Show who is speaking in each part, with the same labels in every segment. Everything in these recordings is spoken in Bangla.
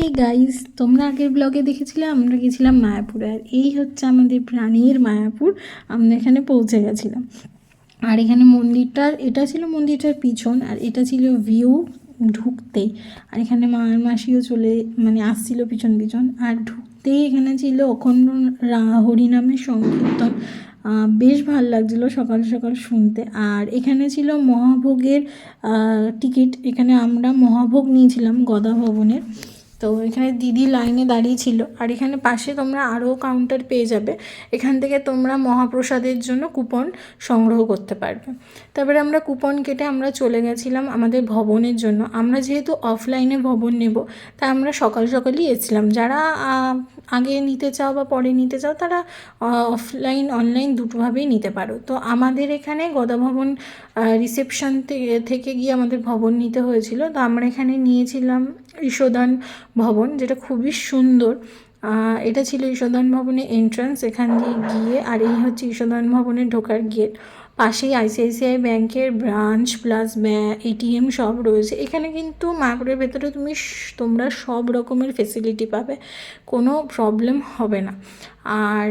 Speaker 1: এই গাইস তোমরা আগের ব্লগে দেখেছিলে, আমরা গেছিলাম মায়াপুরে। আর এই হচ্ছে আমাদের প্রাণীর মায়াপুর। আমরা এখানে পৌঁছে গেছিলাম। আর এখানে মন্দিরটার এটা ছিল মন্দিরটার পিছন, আর এটা ছিল ভিউ ঢুকতে। আর এখানে মা মাসিও চলে মানে আসছিল পিছন পিছন। আর ঢুকতেই এখানে ছিল অখণ্ড হরিনামের সংকীর্তন। বেশ ভালো লাগছিল সকাল সকাল শুনতে। আর এখানে ছিল মহাভোগের টিকিট এখানে আমরা মহাভোগ নিয়েছিলাম গদা ভবনের। তো এখানে দিদি লাইনে দাঁড়িয়ে ছিল। আর এখানে পাশে তোমরা আরও কাউন্টার পেয়ে যাবে। এখান থেকে তোমরা মহাপ্রসাদের জন্য কুপন সংগ্রহ করতে পারবে। তারপরে আমরা কুপন কেটে আমরা চলে গেছিলাম আমাদের ভবনের জন্য। আমরা যেহেতু অফলাইনে ভবন নেব, তাই আমরা সকাল সকালই এসেছিলাম। যারা আগে নিতে চাও বা পরে নিতে চাও, তারা অফলাইন অনলাইন দুটোভাবেই নিতে পারো। তো আমাদের এখানে গদা ভবন রিসেপশন থেকে গিয়ে আমাদের ভবন নিতে হয়েছিল। তো আমরা এখানে নিয়েছিলাম ঈশোদান ভবন, যেটা খুবই সুন্দর। এটা ছিল ঈশোদান ভবনের এন্ট্রান্স এখান দিয়ে গিয়ে, আর এই হচ্ছে ঈশোদান ভবনের ঢোকার গেট পাশেই আইসিআইসিআই ব্যাংকের ব্রাঞ্চ প্লাস এটিএম সব রয়েছে। এখানে কিন্তু মায়াপুরের ভেতরে তুমি তোমরা সব রকমের ফেসিলিটি পাবে, কোনো প্রবলেম হবে না। আর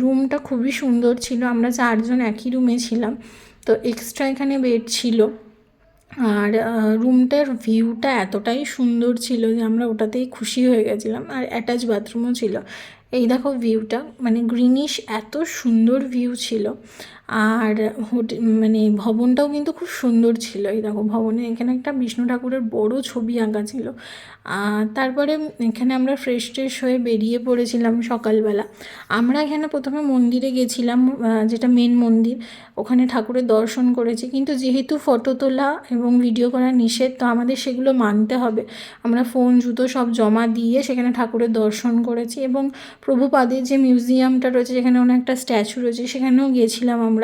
Speaker 1: রুমটা খুবই সুন্দর ছিল, আমরা চারজন একই রুমে ছিলাম। তো এক্সট্রা এখানে বেড ছিল। আর রুমটার ভিউটা এতটাই সুন্দর ছিল যে আমরা ওটাতেই খুশি হয়ে গেছিলাম। আর অ্যাটাচ বাথরুমও ছিল। এই দেখো ভিউটা মানে গ্রিনিশ এত সুন্দর ভিউ ছিল। আর হোটে মানে ভবনটাও কিন্তু খুব সুন্দর ছিল। এই দেখো, ভবনে এখানে একটা বিষ্ণু ঠাকুরের বড় ছবি আঁকা ছিল। তারপরে এখানে আমরা ফ্রেশ ট্রেশ হয়ে বেরিয়ে পড়েছিলাম সকালবেলা। আমরা এখানে প্রথমে মন্দিরে গেছিলাম যেটা মেন মন্দির। ওখানে ঠাকুরের দর্শন করেছি। কিন্তু যেহেতু ফটো তোলা এবং ভিডিও করা নিষেধ, তো আমাদের সেগুলো মানতে হবে। আমরা ফোন জুতো সব জমা দিয়ে সেখানে ঠাকুরের দর্শন করেছি এবং প্রভুপাদের যে মিউজিয়ামটা রয়েছে, যেখানে ওনার একটা স্ট্যাচু রয়েছে, সেখানেও গেছিলাম আমরা।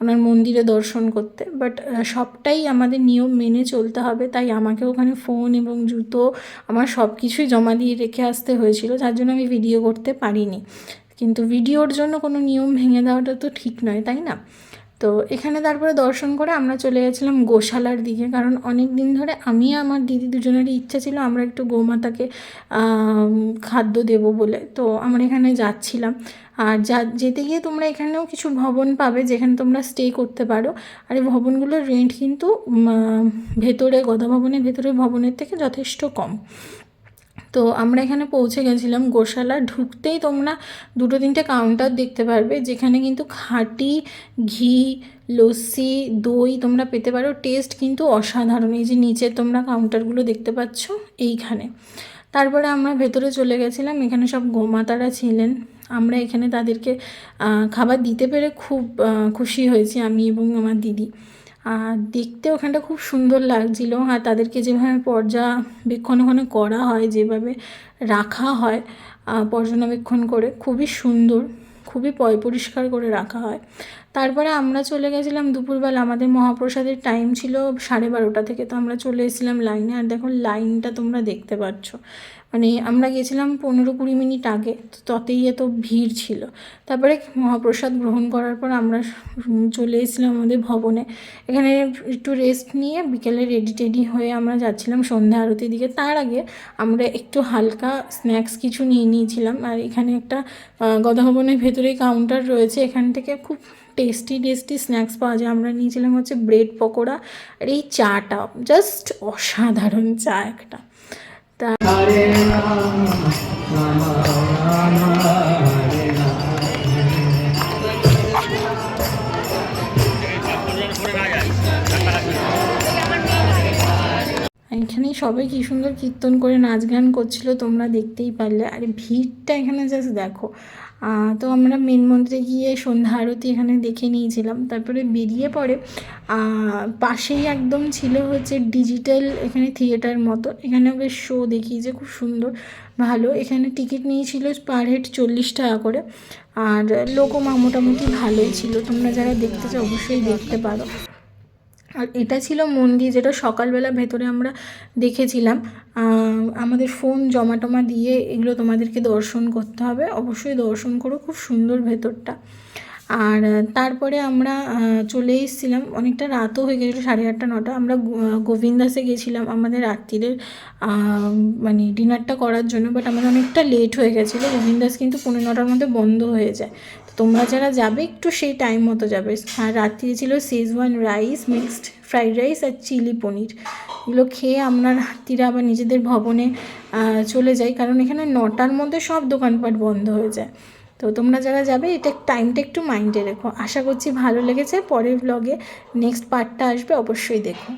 Speaker 1: ওনার মন্দিরে দর্শন করতে। বাট সবটাই আমাদের নিয়ম মেনে চলতে হবে। তাই আমাকে ওখানে ফোন এবং জুতো, আমার সব কিছুই জমা দিয়ে রেখে আসতে হয়েছিল। যার জন্য আমি ভিডিও করতে পারিনি। কিন্তু ভিডিওর জন্য কোনো নিয়ম ভেঙে দেওয়াটা তো ঠিক নয়, তাই না? তো এখানে তারপরে দর্শন করে আমরা চলে গেছিলাম গোশালার দিকে, কারণ অনেক দিন ধরে আমি আমার দিদি দুজনেরই ইচ্ছা ছিল আমরা একটু গোমাতাকে খাদ্য দেব বলে। তো আমরা এখানে যাচ্ছিলাম। আর যা, যেতে গিয়ে তোমরা এখানেও কিছু ভবন পাবে যেখানে তোমরা স্টে করতে পারো। আর এই ভবনগুলোর রেন্ট কিন্তু ভেতরে, গদা ভবনের ভেতরে ভবনের থেকে যথেষ্ট কম। তো আমরা এখানে পৌঁছে গেছিলাম। গোশালা ঢুকতেই তোমরা দুটো তিনটে কাউন্টার দেখতে পারবে, যেখানে কিন্তু খাঁটি ঘি, লস্যি, দই তোমরা পেতে পারো। টেস্ট কিন্তু অসাধারণ। এই যে নিচে তোমরা কাউন্টারগুলো দেখতে পাচ্ছ, এইখানে। তারপরে আমরা ভেতরে চলে গেছিলাম। এখানে সব গোমাতারা ছিলেন। আমরা এখানে তাদেরকে খাবার দিতে পেরে খুব খুশি হয়েছি আমি এবং আমার দিদি। আর দেখতে ওখানটা খুব সুন্দর লাগছিল আর তাদেরকে যেভাবে পর্যবেক্ষণ ওখানে করা হয়, যেভাবে রাখা হয় পর্যবেক্ষণ করে খুবই সুন্দর, খুবই পয় পরিষ্কার করে রাখা হয়। তারপরে আমরা চলে গেছিলাম দুপুরবেলা, আমাদের মহাপ্রসাদের টাইম ছিল সাড়ে বারোটা থেকে, তো আমরা চলে এসেছিলাম লাইনে আর দেখো লাইনটা তোমরা দেখতে পাচ্ছ। মানে আমরা গেছিলাম পনেরো কুড়ি মিনিট আগে তো ততেই এত ভিড় ছিল। তারপরে মহাপ্রসাদ গ্রহণ করার পর আমরা চলে এসেছিলাম আমাদের ভবনে। এখানে একটু রেস্ট নিয়ে বিকেলে রেডি টেডি হয়ে আমরা যাচ্ছিলাম সন্ধ্যা আরতির দিকে। তার আগে আমরা একটু হালকা স্ন্যাক্স কিছু নিয়ে নিয়েছিলাম। আর এখানে একটা আহ, গদা ভবনের ভেতরেই কাউন্টার রয়েছে। এখান থেকে খুব টেস্টি টেস্টি স্ন্যাক্স পাওয়া যায়। আমরা নিয়েছিলাম হচ্ছে ব্রেড পকোড়া আর এই চাটা জাস্ট অসাধারণ চা একটা। তা সবাই কি সুন্দর কীর্তন করে নাচ গান করছিল তোমরা দেখতেই পারলে। আর ভিড়টা এখানে জাস্ট দেখো। তো আমরা মেন মন্দিরে গিয়ে সন্ধ্যা আরতি এখানে দেখে নিয়েছিলাম। তারপরে বেরিয়ে পড়ে পাশেই একদম ছিল হচ্ছে ডিজিটাল এখানে থিয়েটার মতো। এখানেও বেশ শো দেখিয়েছে খুব সুন্দর, ভালো। এখানে টিকিট নিয়েছিল পার হেড চল্লিশ টাকা করে। আর লোকও মা- মোটামুটি ভালোই ছিল। তোমরা যারা দেখতে চাও অবশ্যই দেখতে পারো। আর এটা ছিল মন্দির যেটা সকালবেলা ভেতরে আমরা দেখেছিলাম। আমাদের ফোন জমা টমা দিয়ে এগুলো তোমাদেরকে দর্শন করতে হবে। অবশ্যই দর্শন করো খুব সুন্দর ভেতরটা। আর তারপরে আমরা চলে এসেছিলাম। অনেকটা রাতও হয়ে গেছিল সাড়ে আটটা নটা। আমরা গোবিন্দাসে গেছিলাম আমাদের রাত্রিরের আহ, মানে ডিনারটা করার জন্য। বাট আমাদের অনেকটা লেট হয়ে গেছিল। গোবিন্দাস কিন্তু পনেরো নটার মধ্যে বন্ধ হয়ে যায়। তোমরা যারা যাবে, একটু সেই টাইম মতো যাবে। আর রাত্রিরে ছিল Schezwan rice mixed fried rice আর চিলি পনির। এগুলো খেয়ে আমরা রাত্রিরে আবার নিজেদের ভবনে চলে যাই। কারণ এখানে নটার মধ্যে সব দোকানপাট বন্ধ হয়ে যায়। তো তোমরা যারা যাবে, এটা টাইমটা একটু মাইন্ডে রেখো। আশা করছি ভালো লেগেছে। পরের ব্লগে নেক্সট পার্টটা আসবে, অবশ্যই দেখো।